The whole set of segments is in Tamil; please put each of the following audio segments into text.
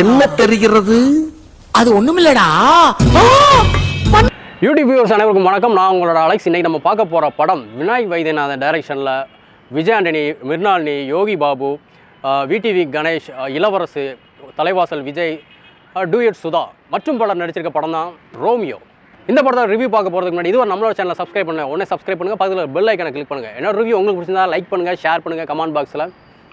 என்ன தெரிகிறது? அது ஒண்ணுமில்லடா. யூடியூப் வியூவர்ஸ் அனைவருக்கும் வணக்கம். நான் உங்களோட அலெக்ஸ். இன்னைக்கு நம்ம பார்க்க போகிற படம் விநாயக் வைத்தியநாதன் டைரக்ஷனில் விஜய் ஆண்டனி மிர்னாலினி யோகி பாபு விடிவி கணேஷ் இளவரசு தலைவாசல் விஜய் டூயட் சுதா மற்றும் பலர் நடிச்சிருக்க படம் தான் ரோமியோ. இந்த படத்தை ரிவ்யூ பார்க்க போகிறதுக்கு முன்னாடி இதுவரை நம்மளோட சேனலை சப்ஸ்கிரைப் பண்ணுங்க உடனே சப்ஸ்கிரைப் பண்ணுங்கள் பக்கத்தில் பெல் ஐக்கனை கிளிக் பண்ணுங்கள் என்ன ரிவ்யூ உங்களுக்கு பிடிச்சிருந்தா லைக் பண்ணுங்கள் ஷேர் பண்ணுங்கள் கமெண்ட் பாக்ஸில்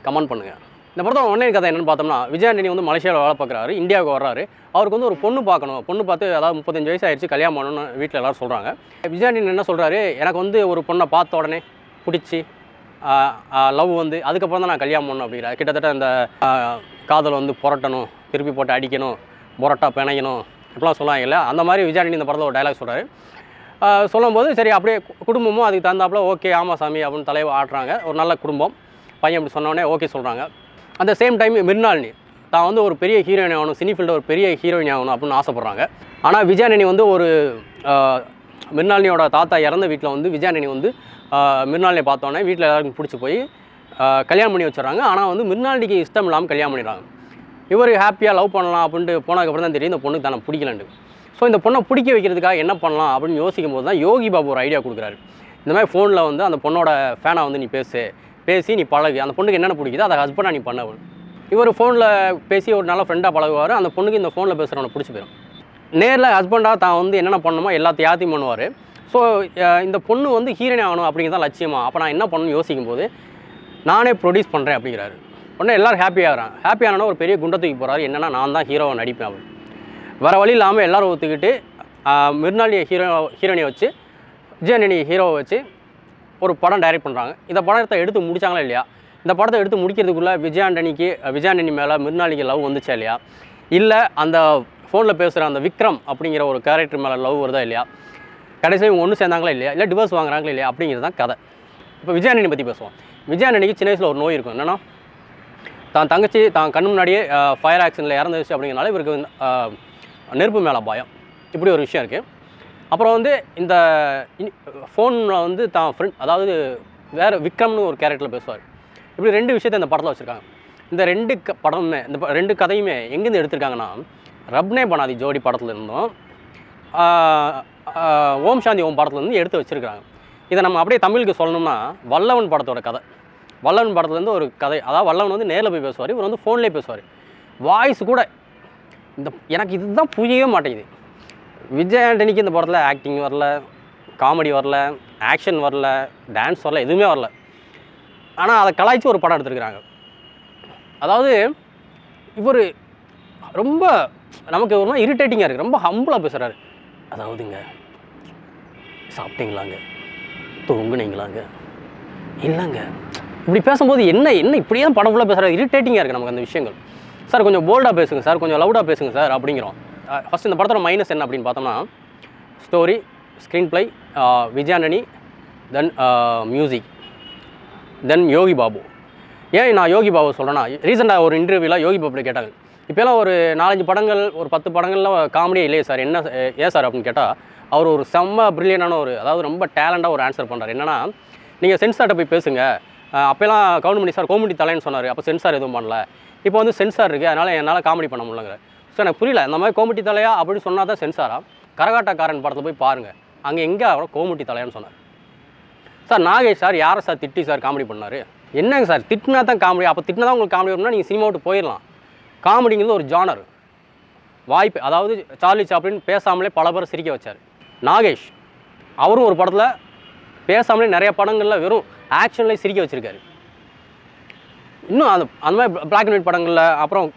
கமெண்ட் பண்ணுங்கள் இந்த படத்தோட ஒன்னே கதை என்னென்னு பார்த்தோம்னா விஜய் வந்து மலேசியாவில் வேலை பார்க்குறாரு இந்தியாவுக்கு வர்றாரு. அவருக்கு வந்து ஒரு பொண்ணு பார்க்கணும். பொண்ணு பார்த்து அதாவது முப்பத்தஞ்சு வயசு ஆயிடுச்சு கல்யாணம் பண்ணணும்னு வீட்டில் எல்லோரும் சொல்கிறாங்க விஜய் என்ன சொல்கிறாரு எனக்கு வந்து ஒரு பொண்ணை பார்த்த உடனே பிடிச்சி லவ் வந்து அதுக்கப்புறம் தான் நான் கல்யாணம் பண்ணணும் அப்படிங்கிற கிட்டத்தட்ட அந்த காதல் வந்து புரட்டணும் திருப்பி போட்டு அடிக்கணும் புரட்டா பிணையணும் இப்படிலாம் சொல்லுவாங்க இல்லை அந்த மாதிரி விஜய் இந்த படத்தில் ஒரு டைலாக் சொல்கிறாரு சொல்லும்போது சரி அப்படியே குடும்பமும் அதுக்கு தகுந்தாப்புல ஓகே ஆமாம் சாமி அப்படின்னு தலைவர் ஆடுறாங்க ஒரு நல்ல குடும்பம். பையன் அப்படி சொன்னோடனே ஓகே சொல்கிறாங்க அந்த சேம் டைம் மிர்னாலினி தான் வந்து ஒரு பெரிய ஹீரோயின் ஆகணும் சினி ஃபீல்டில் ஒரு பெரிய ஹீரோயின் ஆகணும் அப்படின்னு ஆசைப்பட்றாங்க. ஆனால் விஜயானனி வந்து ஒரு ஆஹ், மிர்னாலினியோட தாத்தா இறந்த வீட்டில் வந்து விஜயானனி வந்து ஆஹ், மிர்னாலினியை பார்த்தோன்னே வீட்டில் எல்லாருக்கும் பிடிச்சி போய் கல்யாணம் பண்ணி வச்சுறாங்க ஆனால் வந்து மிர்னாலினிக்கு இஷ்டம் இல்லாமல் கல்யாணம் பண்ணிடுறாங்க. இவர் ஹாப்பியாக லவ் பண்ணலாம் அப்படின்ட்டு போனதுக்கப்புறம் தான் தெரியும் இந்த பொண்ணுக்கு தானே பிடிக்கலன்ட்டு. ஸோ இந்த பொண்ணை பிடிக்க வைக்கிறதுக்காக என்ன பண்ணலாம் அப்படின்னு யோசிக்கும் போது தான் யோகி பாபு ஒரு ஐடியா கொடுக்குறாரு. இந்த மாதிரி ஃபோனில் வந்து அந்த பொண்ணோட ஃபேனை வந்து நீ பேசு. பேசி நீ பழகு. அந்த பொண்ணுக்கு என்னென்ன பிடிக்குதோ அதை ஹஸ்பண்டாக நீ பண்ண இவர் ஃபோனில் பேசி ஒரு நல்ல ஃப்ரெண்டாக பழகுவார். அந்த பொண்ணுக்கு இந்த ஃபோனில் பேசுகிறவனை பிடிச்சி போயிடும் நேரில் ஹஸ்பண்டாக தான் வந்து என்னென்ன பண்ணணுமோ எல்லாத்தையும் யாத்தையும் பண்ணுவார். ஸோ இந்த பொண்ணு வந்து ஹீரோயின் ஆகணும் அப்படிங்கிறத லட்சியமாக அப்போ நான் என்ன பண்ணணும்னு யோசிக்கும் போது நானே ப்ரொடியூஸ் பண்ணுறேன் அப்படிங்கிறாரு. உடனே எல்லோரும் ஹாப்பி ஆகிறாங்க. ஹாப்பி ஆனா ஒரு பெரிய குண்டை தூக்கி போகிறாரு என்னன்னா நான் தான் ஹீரோவை நடிப்பேன் அப்படின்னு. வர வழி இல்லாமல் எல்லோரும் ஒத்துக்கிட்டு மிருநாளிய ஹீரோ ஹீரோனியை வச்சு விஜயநனி ஹீரோவை வச்சு ஒரு படம் டைரக்ட் பண்ணுறாங்க இந்த படத்தை எடுத்து முடிச்சாங்களா இல்லையா? இந்த படத்தை எடுத்து முடிக்கிறதுக்குள்ளே விஜயாண்டனிக்கு விஜயாண்டனி மேலே மிருனாளிக்கு லவ் வந்துச்சா இல்லையா? இல்லை அந்த ஃபோனில் பேசுகிற அந்த விக்ரம் அப்படிங்கிற ஒரு கேரக்டர் மேலே லவ் வருதா இல்லையா? கடைசியில் இவங்க ஒன்று சேர்ந்தாங்களா இல்லையா? இல்லை டிவோர்ஸ் வாங்குறாங்களா இல்லையா? அப்படிங்கிறது தான் கதை. இப்போ விஜயாண்டனி பற்றி பேசுவோம். விஜயாண்டனிக்கு சின்ன வயசில் ஒரு நோய் இருக்கும். என்னென்னா தான் தங்கச்சி தான் கண் முன்னாடியே ஃபயர் ஆக்சிடென்ட்டில் இறந்துச்சு அப்படிங்கிறனால இவருக்கு நெருப்பு மேலே பயம். இப்படி ஒரு விஷயம் இருக்குது அப்புறம் வந்து இந்த ஃபோனில் வந்து தான் ஃப்ரெண்ட் அதாவது வேறு விக்ரம்னு ஒரு கேரக்டரில் பேசுவார். இப்படி ரெண்டு விஷயத்தை இந்த படத்தில் வச்சுருக்காங்க. இந்த ரெண்டு க படமுமே இந்த ரெண்டு கதையுமே எங்கேருந்து எடுத்திருக்காங்கன்னா ரப்னே பனாதி ஜோடி படத்துல இருந்தும் ஓம் சாந்தி ஓம் படத்துலேருந்து எடுத்து வச்சுருக்காங்க இதை நம்ம அப்படியே தமிழுக்கு சொல்லணும்னா வல்லவன் படத்தோட கதை. வல்லவன் படத்துலேருந்து ஒரு கதை. அதாவது வல்லவன் வந்து நேரில் போய் பேசுவார் இவர் வந்து ஃபோன்லேயே பேசுவார். வாய்ஸ் கூட இந்த எனக்கு இதுதான் புரியவே மாட்டேங்குது. விஜய் ஆண்டனிக்கு இந்த படத்தில் ஆக்டிங் வரல காமெடி வரல ஆக்ஷன் வரல டான்ஸ் வரல எதுவுமே வரல. ஆனால் அதை கலாய்ச்சி ஒரு படம் எடுத்திருக்கிறாங்க. அதாவது இவர் ரொம்ப நமக்கு ஒரு மாதிரி இரிட்டேட்டிங்காக இருக்குது ரொம்ப ஹம்புளாக பேசுகிறாரு அதாவதுங்க சாப்பிட்டீங்களாங்க? தூங்குனீங்களாங்க? இல்லைங்க இப்படி பேசும்போது என்ன என்ன இப்படியே தான் படம் ஃபுல்லாக பேசுகிறாரு இரிட்டேட்டிங்காக இருக்குது நமக்கு அந்த விஷயங்கள். சார் கொஞ்சம் போல்டாக பேசுங்க சார். கொஞ்சம் லவுடாக பேசுங்க சார் அப்படிங்கிறோம். ஃபஸ்ட் இந்த படத்தோட மைனஸ் என்ன அப்படின்னு பார்த்தோம்னா ஸ்டோரி ஸ்க்ரீன் பிளை விஜயாண்டனி தென் மியூசிக் தென் யோகி பாபு. ஏன் நான் யோகி பாபு சொல்கிறேன்னா ரீசெண்டாக ஒரு இன்டர்வியூவில் யோகி பாபு கேட்டாங்க. இப்போலாம் ஒரு நாலஞ்சு படங்கள் ஒரு பத்து படங்கள்லாம் காமெடியே இல்லையே சார். என்ன ஏன் சார் அப்படின்னு கேட்டால் அவர் ஒரு செம்ம ப்ரில்லியண்டான ஒரு அதாவது ரொம்ப டேலண்டாக ஒரு ஆன்சர் பண்ணுறாரு என்னன்னா நீங்கள் சென்சார்ட்ட போய் பேசுங்க. அஹ், அப்போலாம் கவுண்டமணி சார் கோமெடி தலைன்னு சொன்னார். அப்போ சென்சார் எதுவும் பண்ணல. இப்போ வந்து சென்சார் இருக்குது அதனால் என்னால் காமெடி பண்ண முடியலங்கிற. ஸோ எனக்கு புரியல. இந்த மாதிரி கோமுட்டி தலையா அப்படின்னு சொன்னால் தான் சென்சாரா? கரகாட்டக்காரன் படத்தில் போய் பாருங்கள் அங்கே எங்கே அவரோட கோமுட்டி தலையான்னு சொன்னார். சார் நாகேஷ் சார் யாரை சார் திட்டி சார் காமெடி பண்ணார்? என்னங்க சார்? திட்டினா தான் காமெடி. அப்போ திட்டினா தான் உங்களுக்கு காமெடி வரும்னா நீங்கள் சினிமா விட்டு போயிடலாம். காமெடிங்கிறது ஒரு ஜானர் வாய்ப்பு அதாவது சார்லி சாப்ளின் பேசாமலே பல பேரை சிரிக்க வச்சார். நாகேஷ் அவரும் ஒரு படத்தில் பேசாமலே நிறைய படங்களில் வெறும் ஆக்ஷன்லேயும் சிரிக்க வச்சுருக்காரு. இன்னும் அந்த அந்த மாதிரி பிளாக் அண்ட் ஒயிட் படங்களில் அப்புறம்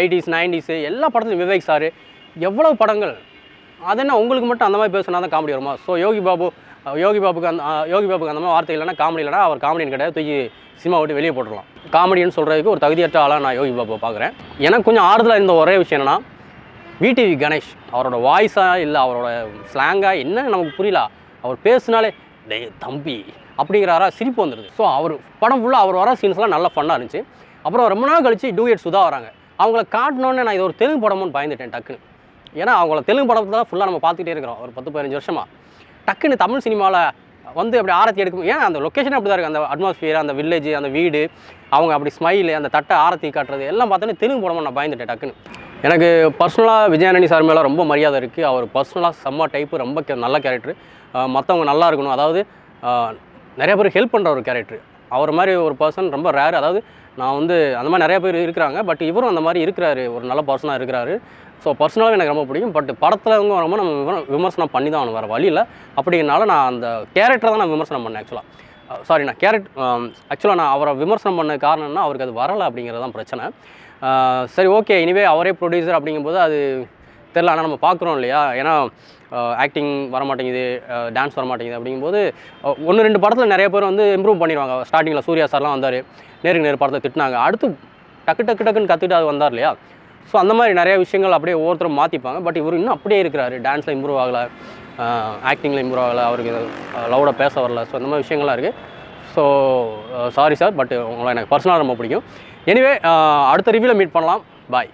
எயிட்டிஸ் நைன்டிஸு எல்லா படத்துலையும் விவேக் சார். எவ்வளோ படங்கள்? அது என்ன உங்களுக்கு மட்டும் அந்த மாதிரி பேசுனா தான் காமெடி வருமா? ஸோ யோகி பாபு யோகி பாபுக்கு அந்த யோகி பாபுக்கு அந்த மாதிரி வார்த்தை இல்லைன்னா காமெடி இல்லைனா அவர் காமெடின்னு கிடையாது தூக்கி சினிமா விட்டு வெளியே போட்டுடலாம். காமெடின்னு சொல்கிறதுக்கு ஒரு தகுதியற்ற ஆளாக நான் யோகி பாபுவை பார்க்குறேன். எனக்கு கொஞ்சம் ஆறுதலாக இருந்த ஒரே விஷயம் என்னன்னா விடிவி கணேஷ் அவரோட வாய்ஸாக இல்லை அவரோட ஸ்லாங்காக என்னென்னு நமக்கு புரியல? அவர் பேசுனாலே டே தம்பி அப்படிங்கிறாரா சிரிப்பு வந்துடுது ஸோ அவர் படம் ஃபுல்லாக அவர் வர சீன்ஸ்லாம் நல்லா ஃபன்னாக இருந்துச்சு. அப்புறம் ரொம்ப நாள் கழிச்சு டூயட் சுதா வராங்க. அவங்கள காட்டணுன்னு நான் இது ஒரு தெலுங்கு படமும்னு பயந்துட்டேன் டக்குன்னு. ஏன்னா அவங்கள தெலுங்கு படத்தை தான் ஃபுல்லாக நம்ம பார்த்துக்கிட்டே இருக்கிறோம். ஒரு பத்து பதினஞ்சு வருஷமாக டக்குன்னு தமிழ் சினிமாவில் வந்து அப்படி ஆரத்தி எடுக்கும். ஏன் அந்த லொக்கேஷன் அப்படி தான் இருக்குது அந்த அட்மாஸ்ஃபியர் அந்த வில்லேஜ் அந்த வீடு அவங்க அப்படி ஸ்மைலு அந்த தட்டை ஆரத்தி காட்டுறது எல்லாம் பார்த்தோன்னே தெலுங்கு படமாக நான் பயந்துட்டேன் டக்குன்னு. எனக்கு பர்சனலாக விஜயானி சார் மேலே ரொம்ப மரியாதை இருக்குது அவர் பர்சனலாக செம்ம டைப்பு ரொம்ப கே- நல்ல கேரக்டர் மற்றவங்க நல்லா இருக்கணும். அதாவது நிறைய பேர் ஹெல்ப் பண்ணுற ஒரு கேரக்டர் அவர் மாதிரி ஒரு பர்சன் ரொம்ப ரேர் அதாவது நான் வந்து அந்த மாதிரி நிறைய பேர் இருக்கிறாங்க. பட் இவரும் அந்த மாதிரி இருக்கிறாரு. ஒரு நல்ல பர்சனாக இருக்கிறாரு. ஸோ பர்சனலாக எனக்கு ரொம்ப பிடிக்கும். பட் படத்தில் அவங்க ரொம்ப நம்ம விமர்சனம் பண்ணி தான் ஆகணும். வேறு வழியில் அப்படிங்கிறனால நான் அந்த கேரக்டரை தான் நான் விமர்சனம் பண்ணேன் ஆக்சுவலாக சாரி நான் கேரக்ட் ஆக்சுவலாக நான் அவரை விமர்சனம் பண்ண காரணம்னா அவருக்கு அது வரலை அப்படிங்கிறது தான் பிரச்சனை. சரி ஓகே இனிவே அவரே ப்ரொடியூசர் அப்படிங்கும்போது அது தெரில ஆனால் நம்ம பார்க்குறோம் இல்லையா? ஏன்னா ஆக்டிங் வர மாட்டேங்குது டான்ஸ் வர மாட்டேங்குது அப்படிங்கும்போது ஒன்று ரெண்டு படத்தில் நிறைய பேர் வந்து இம்ப்ரூவ் பண்ணிடுவாங்க ஸ்டார்டிங்கில் சூர்யா சார்லாம் வந்தார். நேருக்கு நேர் படத்தை திட்டினாங்க. அடுத்து டக்கு டக்கு டக்குன்னு கற்றுட்டு அது வந்தார் இல்லையா? ஸோ அந்த மாதிரி நிறைய விஷயங்கள் அப்படியே ஒவ்வொருத்தரும் மாற்றிப்பாங்க பட் இவர் இன்னும் அப்படியே இருக்கிறாரு. டான்ஸில் இம்ப்ரூவ் ஆகலை. ஆக்டிங்கில் இம்ப்ரூவ் ஆகலை. அவருக்கு லவுடாக பேச வரல. ஸோ அந்த மாதிரி விஷயங்கள்லாம் இருக்குது ஸோ சாரி சார் பட் உங்களை எனக்கு பர்சனலாக ரொம்ப பிடிக்கும். எனிவே அடுத்த ரிவ்யூவில் மீட் பண்ணலாம். பாய்